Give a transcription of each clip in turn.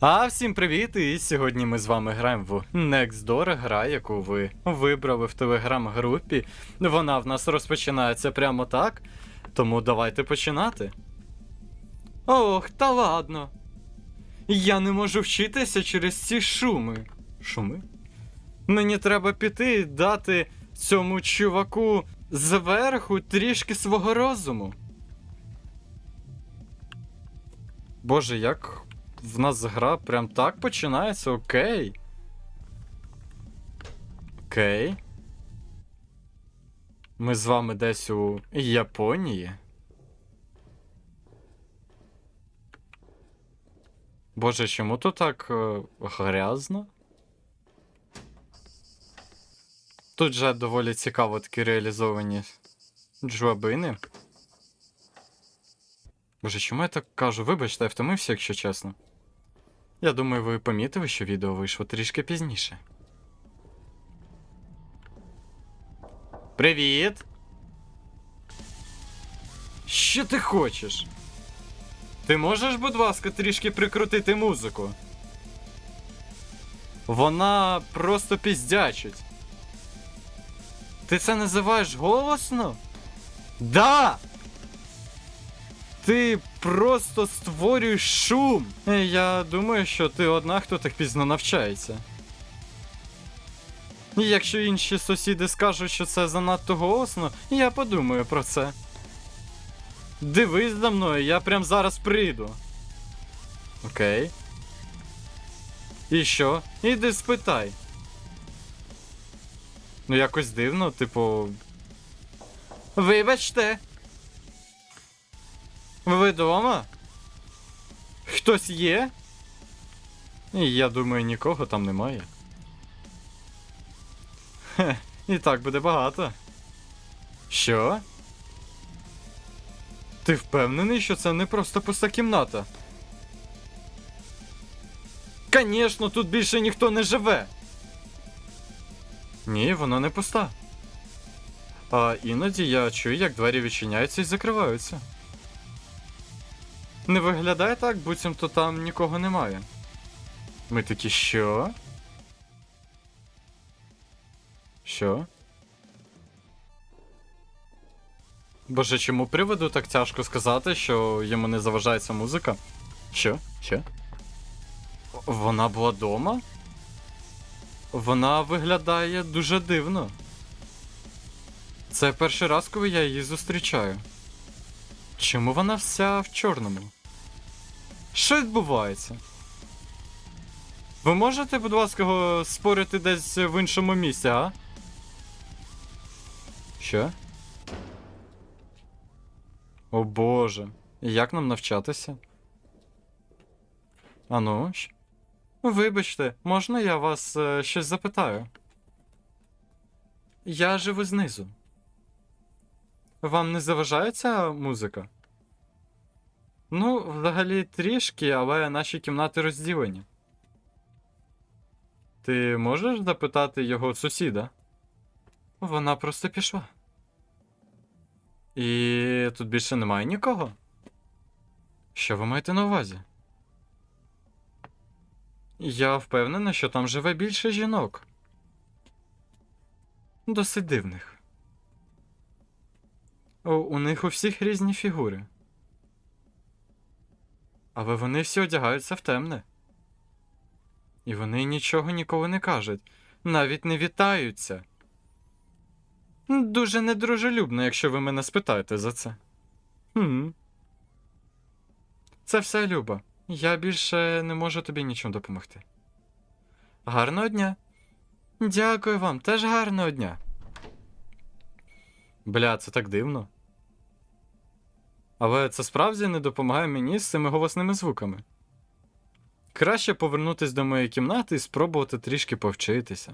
А всім привіт! І сьогодні ми з вами граємо в Nextdoor, гра, яку ви вибрали в телеграм-групі. Вона в нас розпочинається прямо так. Тому давайте починати. Ох, та ладно. Я не можу вчитися через ці шуми. Шуми? Мені треба піти і дати цьому чуваку зверху трішки свого розуму. Боже, як в нас гра прям так починається, окей. Окей. Ми з вами десь у Японії. Боже, чому тут так е, грязно? Тут же доволі цікаво такі реалізовані джуабини. Боже, чому я так кажу? Вибачте, я втомився, якщо чесно. Я думаю, ви помітили, що відео вийшло трішки пізніше. Привіт! Що ти хочеш? Ти можеш, будь ласка, трішки прикрутити музику? Вона просто піздячить. Ти це називаєш голосно? Да! Ти просто створюєш шум. Я думаю, що ти одна, хто так пізно навчається. І якщо інші сусіди скажуть, що це занадто голосно, я подумаю про це. Дивись за мною, я прям зараз прийду. Окей. І що? Іди спитай. Ну, якось дивно, типу. Вибачте. Ви вдома? Хтось є? Я думаю, нікого там немає. Хе, і так буде багато. Що? Ти впевнений, що це не просто пуста кімната? Конечно, тут більше ніхто не живе. Ні, вона не пуста. А іноді я чую, як двері відчиняються і закриваються. Не виглядає так, буцімто там нікого немає. Ми такі що? Що? Боже, чому приводу так тяжко сказати, що йому не заважається музика? Що? Що? Вона була дома? Вона виглядає дуже дивно. Це перший раз, коли я її зустрічаю. Чому вона вся в чорному? Що відбувається? Ви можете, будь ласка, спорити десь в іншому місці, а? Що? О боже. Як нам навчатися? Ану? щ- Вибачте, можна я вас е, щось запитаю? Я живу знизу. Вам не заважає ця музика? Ну, взагалі трішки, але наші кімнати розділені. Ти можеш запитати його сусіда? Вона просто пішла. І тут більше немає нікого. Що ви маєте на увазі? Я впевнена, що там живе більше жінок. Досить дивних. О, у них у всіх різні фігури. Але вони всі одягаються в темне. І вони нічого ніколи не кажуть, навіть не вітаються. Дуже недружелюбно, якщо ви мене спитаєте за це. Хм. Це все Люба. Я більше не можу тобі нічим допомогти. Гарного дня. Дякую вам, теж гарного дня. Бля, це так дивно. Але це справді не допомагає мені з цими голосними звуками. Краще повернутися до моєї кімнати і спробувати трішки повчитися.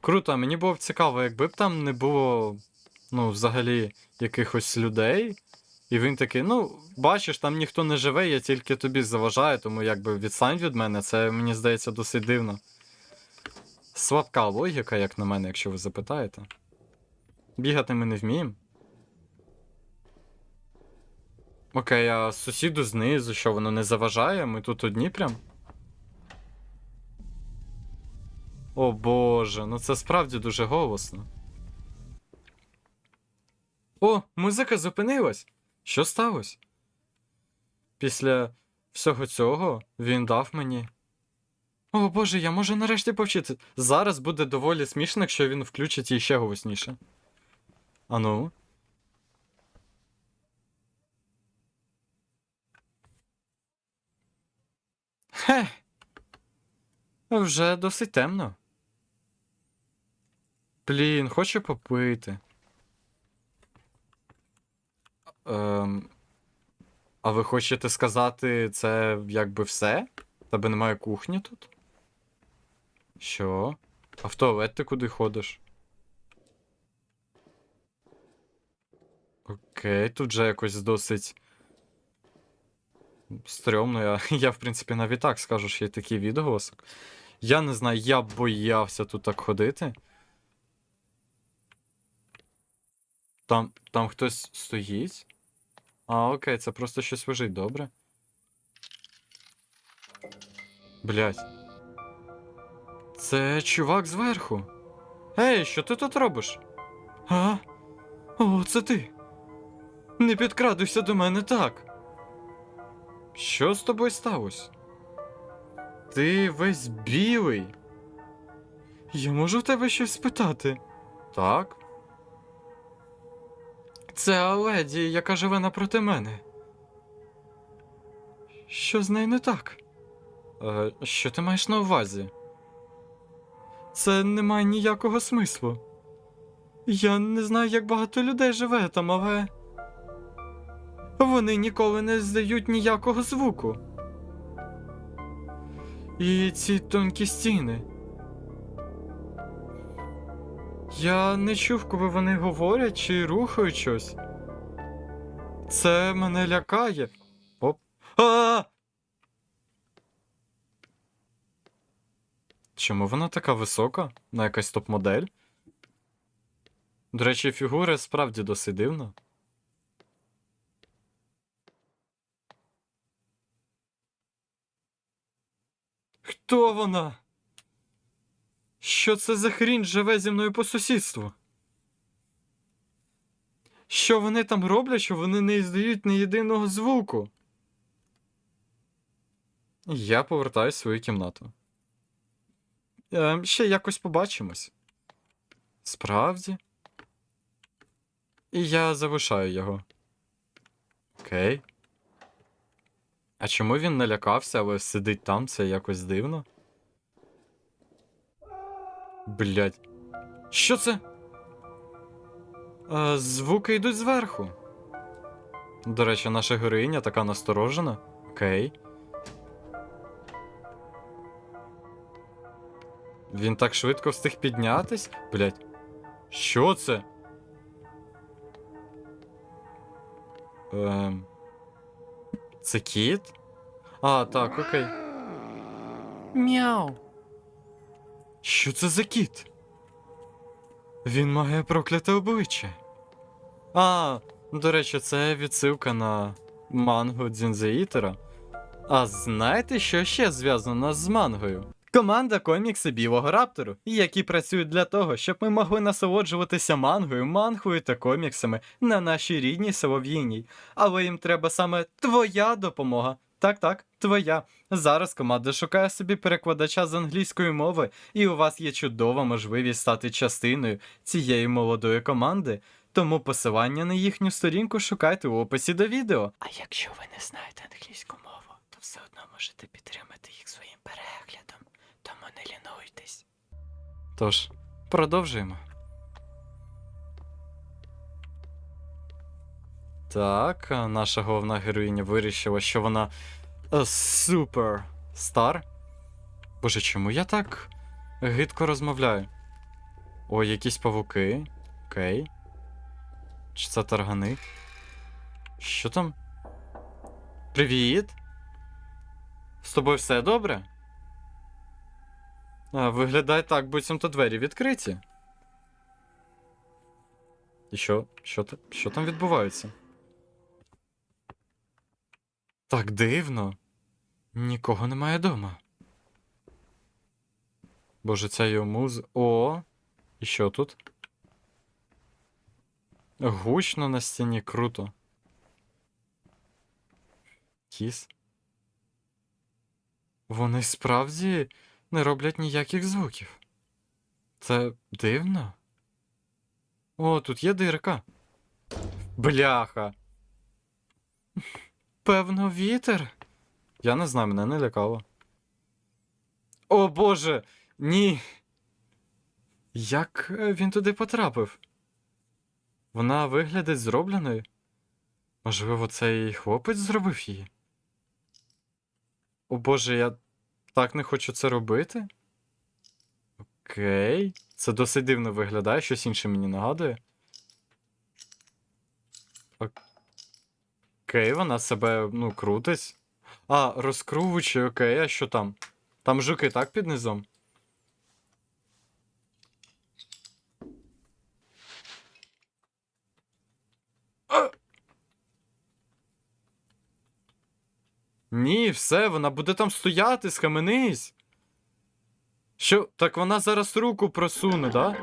Круто, мені було б цікаво, якби б там не було, ну, взагалі, якихось людей. І він такий, ну, бачиш, там ніхто не живе, я тільки тобі заважаю, тому якби відстань від мене, це мені здається досить дивно. Слабка логіка, як на мене, якщо ви запитаєте. Бігати ми не вміємо. Окей, а сусіду знизу, що воно не заважає? Ми тут одні прям. О боже, ну це справді дуже голосно. О, музика зупинилась. Що сталося? Після всього цього він дав мені. О боже, я можу нарешті повчити. Зараз буде доволі смішно, якщо він включить її ще голосніше. Ану. Хе. Вже досить темно. Блін, хочу попити. Ем, а ви хочете сказати, це якби все? Тебе немає кухні тут? Що? А в туалет ти куди ходиш? Окей, тут же якось досить. Стрьомно, я, я в принципі навіть так скажу, що є такий відголосок. Я не знаю, я боявся тут так ходити. Там, там хтось стоїть? А, окей, це просто щось лежить, добре. Блять. Це чувак зверху. Ей, що ти тут робиш? А? О, це ти. Не підкрадуйся до мене так. Що з тобою сталося? Ти весь білий. Я можу в тебе щось спитати? Так. Це леді, яка живе напроти мене. Що з нею не так? Е, що ти маєш на увазі? Це не має ніякого смислу. Я не знаю, як багато людей живе там, але. Вони ніколи не здають ніякого звуку. І ці тонкі стіни. Я не чув, коли вони говорять чи рухають щось. Це мене лякає. Оп. А! Чому вона така висока? На якась топ-модель? До речі, фігура справді досить дивна. Хто вона? Що це за хрінь живе зі мною по сусідству? Що вони там роблять, що вони не іздають ні єдиного звуку? Я повертаюсь в свою кімнату. Е, ще якось побачимось. Справді. І я залишаю його. Окей. А чому він налякався, але сидить там, це якось дивно? Блять. Що це? А, звуки йдуть зверху. До речі, наша героїня така насторожена. Окей. Він так швидко встиг піднятись? Блять. Що це? Ем... Це кіт? А, так, окей. Мяу. Що це за кіт? Він має прокляте обличчя. А, до речі, це відсилка на мангу Дзінзеїтера. А знаєте, що ще зв'язано з мангою? Команда комікси Білого Раптору, які працюють для того, щоб ми могли насолоджуватися мангою, мангою та коміксами на нашій рідній Солов'їній. Але їм треба саме твоя допомога. Так, так, твоя. Зараз команда шукає собі перекладача з англійської мови, і у вас є чудова можливість стати частиною цієї молодої команди. Тому посилання на їхню сторінку шукайте у описі до відео. А якщо ви не знаєте англійську мову, то все одно можете підтримати не лінуйтесь. Тож, продовжуємо. Так, наша головна героїня вирішила, що вона е, супер стар. Боже, чому я так гидко розмовляю? О, якісь павуки. Окей. Чи це таргани? Що там? Привіт! З тобою все добре? А, виглядає так, буцімто двері відкриті. І що? Що, що там відбувається? Так дивно. Нікого немає дома. Боже, це його муз. О! І що тут? Гучно на стіні, круто. Кіс. Вони справді не роблять ніяких звуків. Це дивно. О, тут є дирка. Бляха. Певно, вітер. Я не знаю, мене не лякало. О боже, ні. Як е, він туди потрапив? Вона виглядить зробленою. Можливо, цей хлопець зробив її? О боже, я так не хочу це робити. Окей. Це досить дивно виглядає, щось інше мені нагадує. Окей, вона себе, ну, крутить. А, розкручує, окей, а що там? Там жуки так під низом? Ні, все, вона буде там стояти, схаменись. Що, так вона зараз руку просуне, да?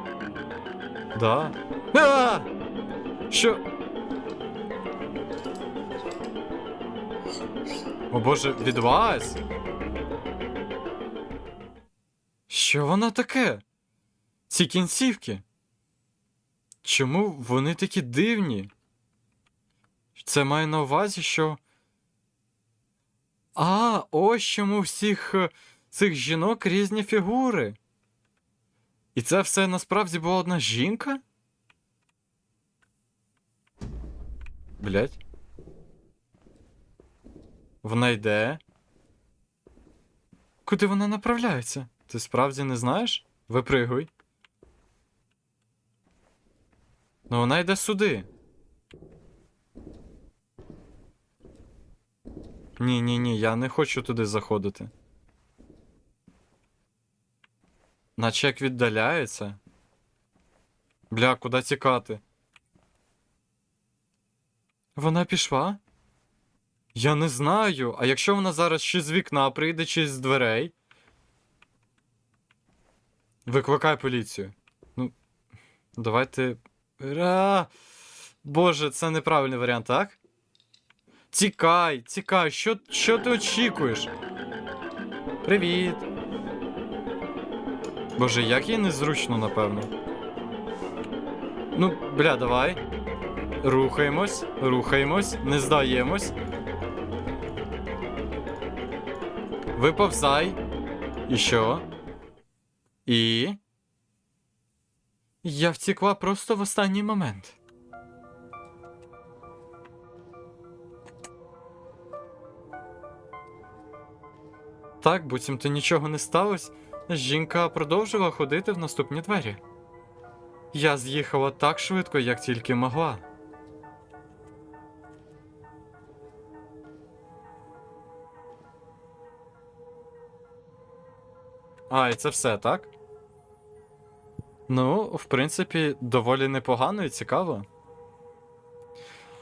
Да. А! Що? О боже, відвась. Що воно таке? Ці кінцівки? Чому вони такі дивні? Це має на увазі, що. А, ось чому всіх е, цих жінок різні фігури. І це все насправді була одна жінка? Блять. Вона йде. Куди вона направляється? Ти справді не знаєш? Випригуй. Ну вона йде сюди. Ні, ні, ні, я не хочу туди заходити. Наче як віддаляється. Бля, куди тікати? Вона пішла? Я не знаю. А якщо вона зараз чи з вікна прийде, чи з дверей? Викликай поліцію. Ну, давайте. Ра! Боже, це неправильний варіант, так? Тікай, тікай, що, що ти очікуєш? Привіт. Боже, як їй незручно, напевно. Ну, бля, давай. Рухаємось, рухаємось, не здаємось. Виповзай. І що? І. Я втекла просто в останній момент. Так, буцімто нічого не сталося, жінка продовжила ходити в наступні двері. Я з'їхала так швидко, як тільки могла. А, і це все, так? Ну, в принципі, доволі непогано і цікаво.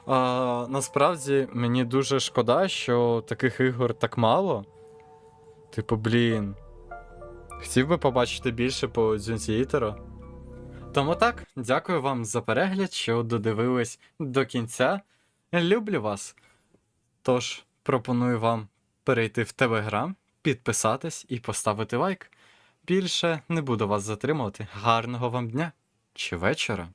А, насправді, мені дуже шкода, що таких ігор так мало. Типу, блін. Хотів би побачити більше по Дзюнсі Ітеро. Тому так, дякую вам за перегляд, що додивились до кінця. Люблю вас. Тож, пропоную вам перейти в Телеграм, підписатись і поставити лайк. Більше не буду вас затримувати. Гарного вам дня чи вечора.